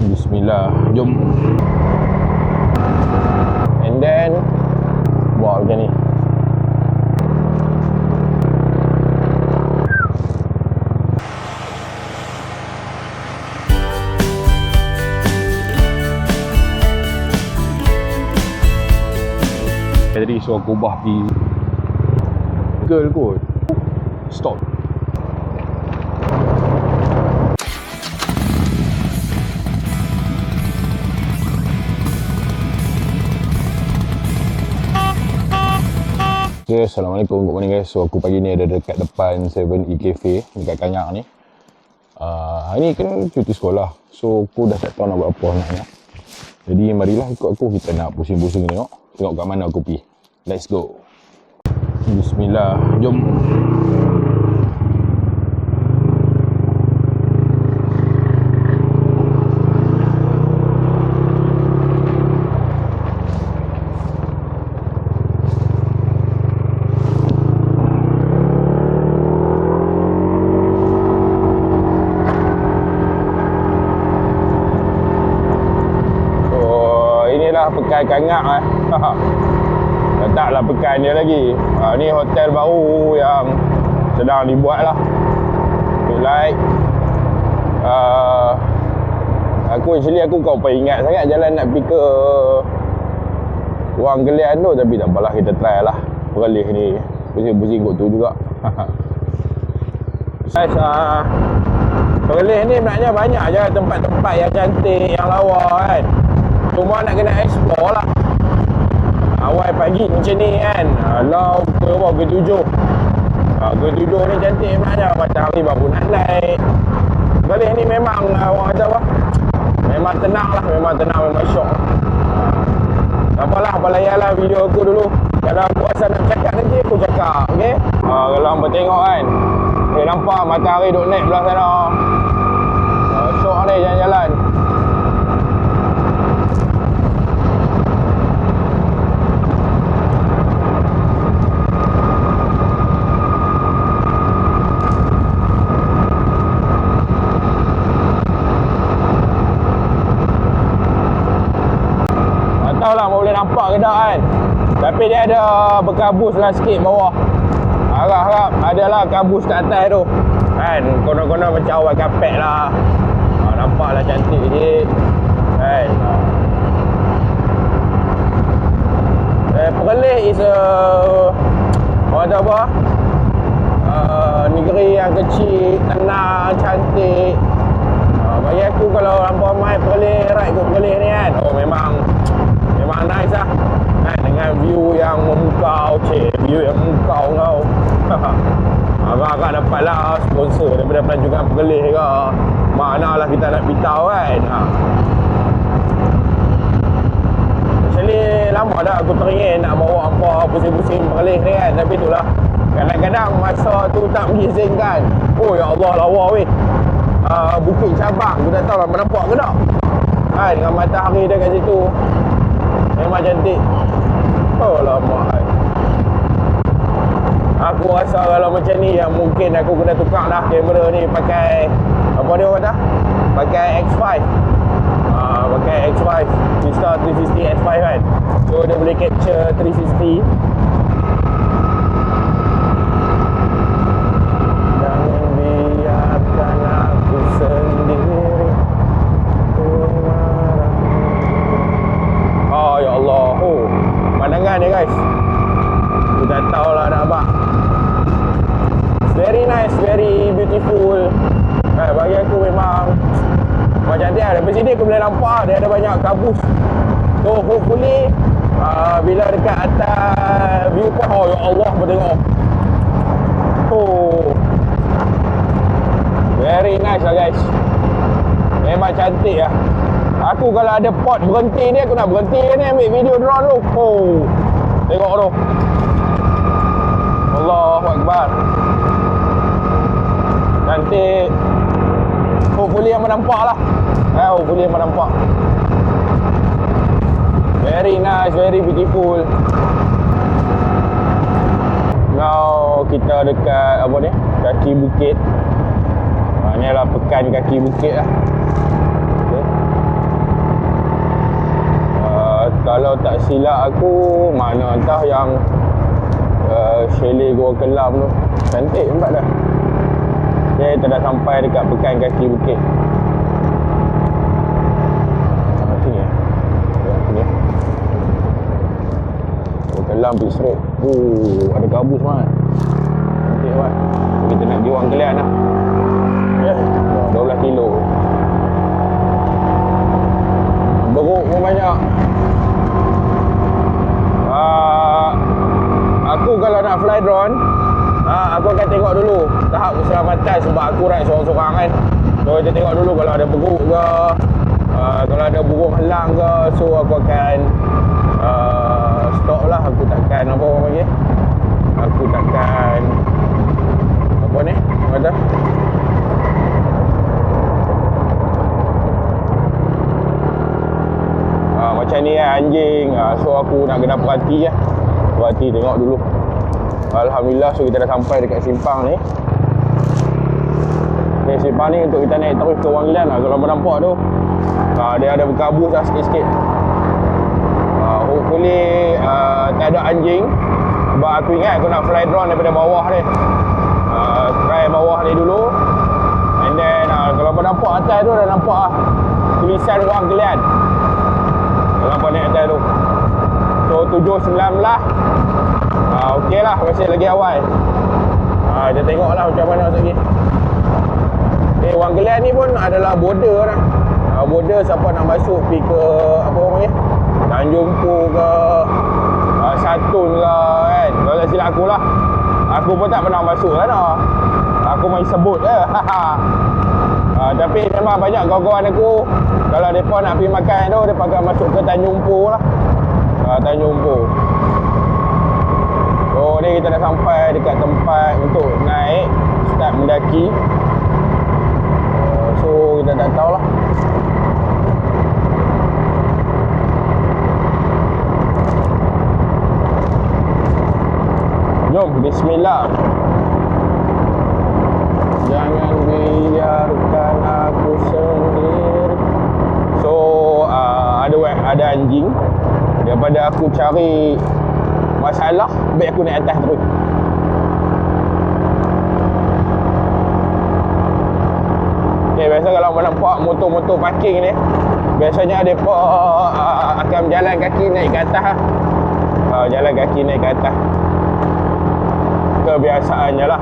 Bismillah. Jom. And then Buat macam ni. Tadi suruh aku ubah Girl kot. Stop Okay, Assalamualaikum, good morning guys. So aku pagi ni ada dekat depan 7E Cafe Dekat Kanyak ni. Uh, Hari ni kan cuti sekolah. So aku dah tak tahu nak buat apa sebenarnya Jadi marilah ikut aku. Kita nak pusing-pusing tengok. Tengok kat mana aku pergi. Let's go. Bismillah. Jom Inilah pekan kangak eh. Letaklah pekan dia lagi. Ha, ni hotel baru yang sedang dibuat lah. Like, uh, aku actually aku kau pun ingat sangat jalan nak pergi ke Wang Gelian tu tapi tak apalah kita try lah. Perlih ni. Pusing-pusing kot tu juga. Guys, uh, Perlis ni sebenarnya banyak je tempat-tempat yang cantik, yang lawa kan. Cuma nak kena explore lah. Awal pagi macam ni kan. Alau pukul berapa? Pukul tujuh. Ha, pukul tujuh ni cantik sebenarnya. Matahari baru nak naik. Perlis ni memang ah, orang kata apa? Memang tenang lah. Memang tenang, memang syok. Tak apalah, balayalah video aku dulu. Kalau aku rasa nak cakap nanti, aku cakap. Okay? Ha, kalau hampa tengok kan. Boleh nampak matahari duk naik belah sana. Uh, syok ni jalan-jalan. Tak tahulah boleh nampak ke tak kan. Tapi dia ada berkabus lah sikit bawah. Harap-harap adalah kabus kat atas tu. Kan, konon-konon macam awal kapek lah. Ha, nampak lah cantik sikit. Kan. Ha. Eh, Perlis is a... Orang kata apa? Uh, negeri yang kecil, tenang, cantik. Uh, bagi aku kalau lampau mai Perlis, ride ke Perlis ni kan. Oh memang nice lah. Dengan view yang memukau, cik, view yang memukau kau. Agak-agak dapat lah sponsor daripada pelancongan Perlis ke. Mana lah kita nak beritahu kan. Ha. Actually lama dah aku teringin nak bawa apa pusing-pusing Perlis ni kan. Tapi itulah kadang-kadang masa tu tak mengizinkan. Oh ya Allah lawa weh. Uh, Bukit Cabang aku tak tahu lah nampak ke tak. Kan dengan matahari dia kat situ. Memang cantik. Oh lama. Aku rasa kalau macam ni yang mungkin aku kena tukar dah kamera ni pakai apa dia kata? Pakai X5. Ah, pakai X5 Vista 360 X5 kan. So dia boleh capture 360. Jangan biarkan aku sendiri. Oh ya Allah. Oh, pandangan dia guys. Aku tak tahu lah nak apa. It's very nice, very beautiful. Eh, bagi aku memang macam cantik lah. Daripada sini aku boleh nampak dia ada banyak kabus. So hopefully uh, bila dekat atas view point, oh ya Allah tengok. Oh. Very nice lah guys. Memang cantik lah. Aku kalau ada pot berhenti ni aku nak berhenti ni ambil video drone tu. Oh. Tengok tu. Allahu Akbar. Cantik. Hopefully yang menampak lah. Eh, hopefully yang menampak. Very nice, very beautiful. Now kita dekat apa ni? Kaki Bukit. Ha, ni adalah pekan kaki bukit lah. Okay. Uh, ah, kalau tak silap aku, mana entah yang ah, Shelly uh, Gua Kelam tu. Cantik nampak dah. Okay, kita dah sampai dekat pekan kaki bukit. Gua kelam pergi straight Uh, ada kabus mat Cantik mat Kita nak Wang Kelian lah Eh, 12 kilo. Beruk pun banyak. Ah, Aku kalau nak fly drone Ha, aku akan tengok dulu tahap keselamatan sebab aku ride seorang-seorang kan. So kita tengok dulu kalau ada beruk ke, uh, kalau ada burung halang ke, so aku akan uh, stop lah. Aku takkan apa orang panggil. Aku takkan apa ni? Kata? Ha, macam ni kan anjing. Ha, so aku nak kena perhati lah. Perhati tengok dulu. Alhamdulillah so kita dah sampai dekat simpang ni. Okay, simpang ni untuk kita naik terus ke Wang Lian lah. Kalau nampak tu. Ha, dia ada berkabus dah sikit-sikit. Ha, hopefully uh, tak ada anjing. Sebab aku ingat aku nak fly drone daripada bawah ni. Uh, try bawah ni dulu. And then uh, kalau kau nampak atas tu dah nampak lah. Tulisan Wang Lian. Kalau nampak naik atas tu. So 7.19 Ah, okey lah, masih lagi awal. Ah, kita tengok lah macam mana lagi. Eh, Wang Gelian ni pun adalah border lah. Ah, border siapa nak masuk pergi ke, apa orang panggil? Tanjung Po ke, ah, Satun ke kan. Kalau tak silap aku lah. Aku pun tak pernah masuk sana. Aku main sebut je. ah, tapi memang banyak kawan-kawan aku, kalau mereka nak pergi makan tu, mereka akan masuk ke Tanjung Po lah. Ah, Tanjung Po. So ni kita dah sampai dekat tempat untuk naik Start mendaki uh, So kita dah tahu Jom bismillah. Jangan biarkan aku sendiri. So uh, ada ada anjing. Daripada aku cari masalah baik aku naik atas terus. Okay, biasa kalau kau nampak motor-motor parking ni Biasanya dia pun uh, akan berjalan kaki naik ke atas. Uh, Jalan kaki naik ke atas Kebiasaannya lah.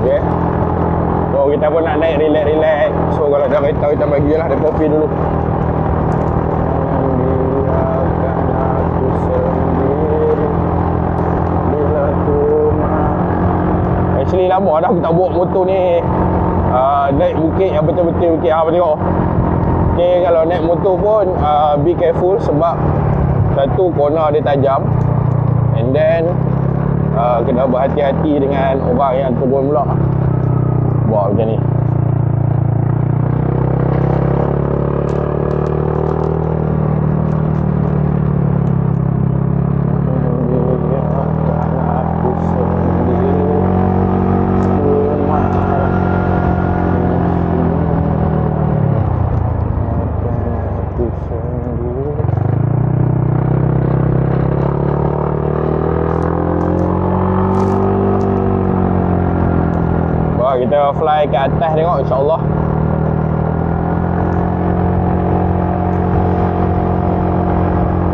Okay So kita pun nak naik relax-relax So kalau dah kereta kita bagi lah Dia kopi dulu. Actually lama dah aku tak bawa motor ni. Uh, Naik bukit yang betul-betul bukit Apa tengok. Okay kalau naik motor pun uh, Be careful sebab Satu corner dia tajam. And then uh, Kena berhati-hati dengan orang yang turun pula Buat macam ni fly ke atas tengok insyaAllah.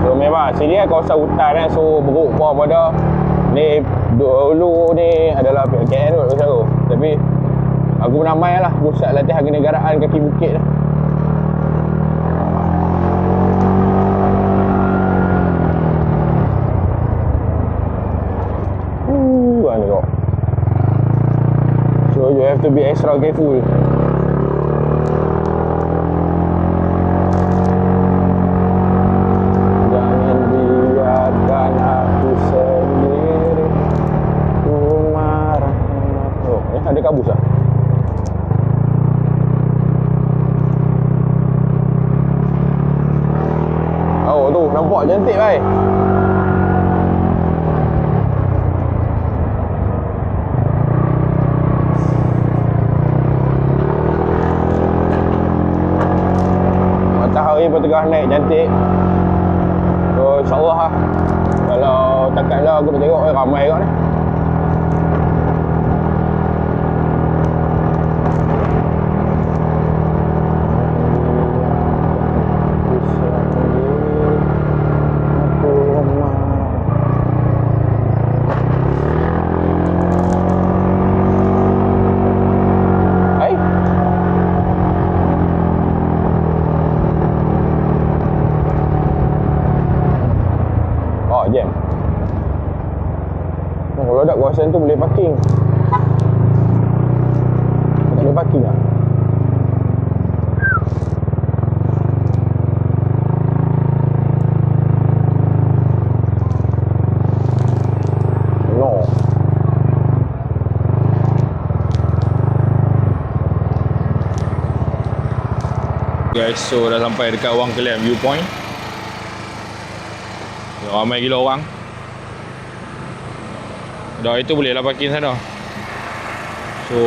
So memang sini kan kawasan hutan kan So beruk pun pada Ni dulu ni adalah PKN kot tu. Tapi Aku pernah main lah Pusat latihan kenegaraan kaki bukit lah to be extra careful tengah naik cantik. So insyaAllah lah. Kalau takat lah aku dah tengok eh, ramai kat ni Guys, so dah sampai dekat Wang Kelem viewpoint. Ramai gila orang. Dah itu boleh lah parking sana. So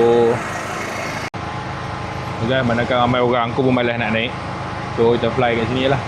Guys, manakah ramai orang aku pun malas nak naik. So kita fly kat sini lah.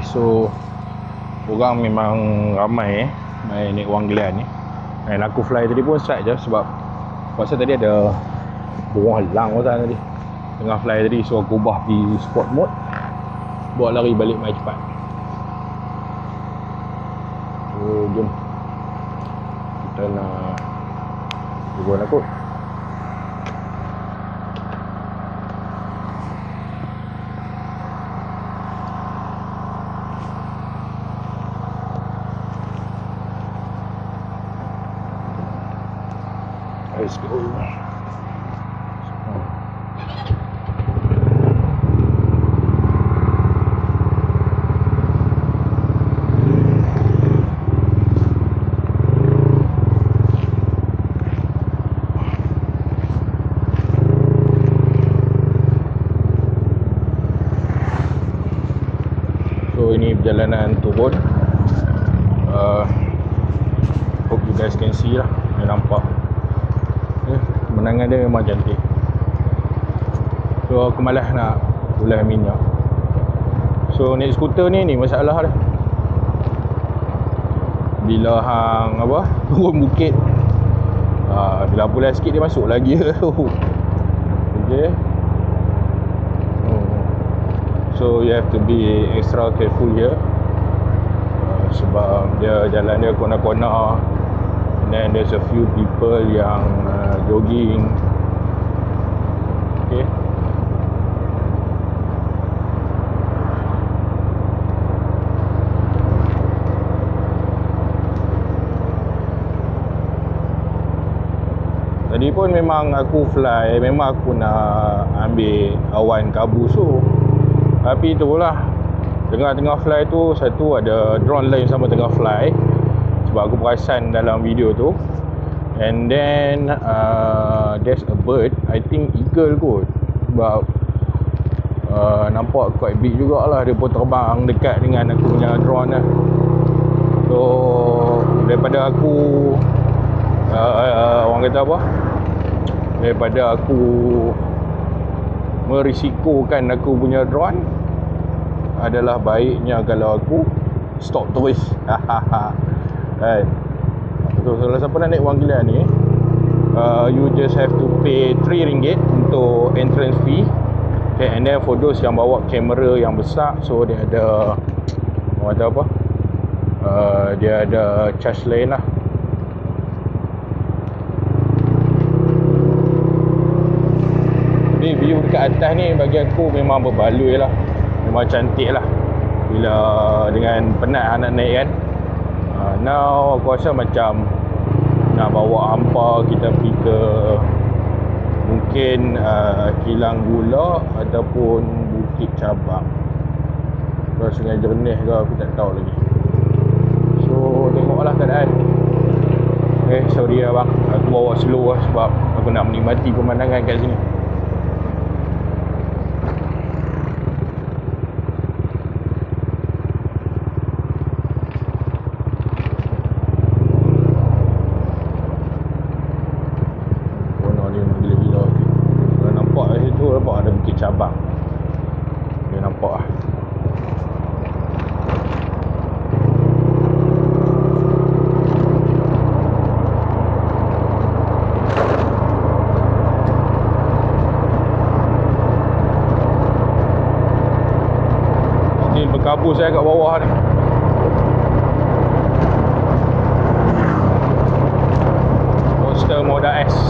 Guys, so orang memang ramai eh. Main naik Wang Glen ni. Main aku fly tadi pun start je sebab Pasal tadi ada Burung halang pun tadi. Tengah fly tadi so aku ubah di sport mode. Buat lari balik main cepat. So jom. Kita nak Turun lah kot Let's go. Perjalanan turun uh, Hope you guys can see lah Dia nampak eh, Menangan dia memang cantik. So aku malas nak Ulas minyak So naik skuter ni ni masalah dia. Bila hang apa Turun bukit uh, Bila pula sikit dia masuk lagi. Okay So you have to be extra careful here. Uh, Sebab dia jalan dia kona-kona. And then there's a few people yang jogging. Okay. Tadi pun memang aku fly Memang aku nak ambil awan kabus tu tapi itulah Tengah-tengah fly tu Satu ada drone lain sama tengah fly. Sebab aku perasan dalam video tu And then uh, There's a bird I think eagle kot. Sebab uh, Nampak quite big jugalah. Dia pun terbang dekat dengan aku punya drone lah. So Daripada aku uh, uh, Orang kata apa? Daripada aku merisikokan aku punya drone adalah baiknya kalau aku stop terus. Kan so kalau siapa nak naik Wang Gila ni uh, you just have to pay 3 ringgit untuk entrance fee. Okay, and then for those yang bawa kamera yang besar so dia ada orang kata apa? Uh, dia ada charge lain lah. Ni view dekat atas ni bagi aku memang berbaloi lah. Memang cantik lah. Bila dengan penat nak naik kan uh, Now aku rasa macam Nak bawa hampa kita pergi ke Mungkin uh, Kilang Gula Ataupun Bukit Cabang. Ke Sungai Jernih ke aku tak tahu lagi. So tengoklah keadaan. Eh sorry lah bang Aku bawa slow lah sebab Aku nak menikmati pemandangan kat sini tunggu saya kat bawah ni. Oh, Monster Moda S.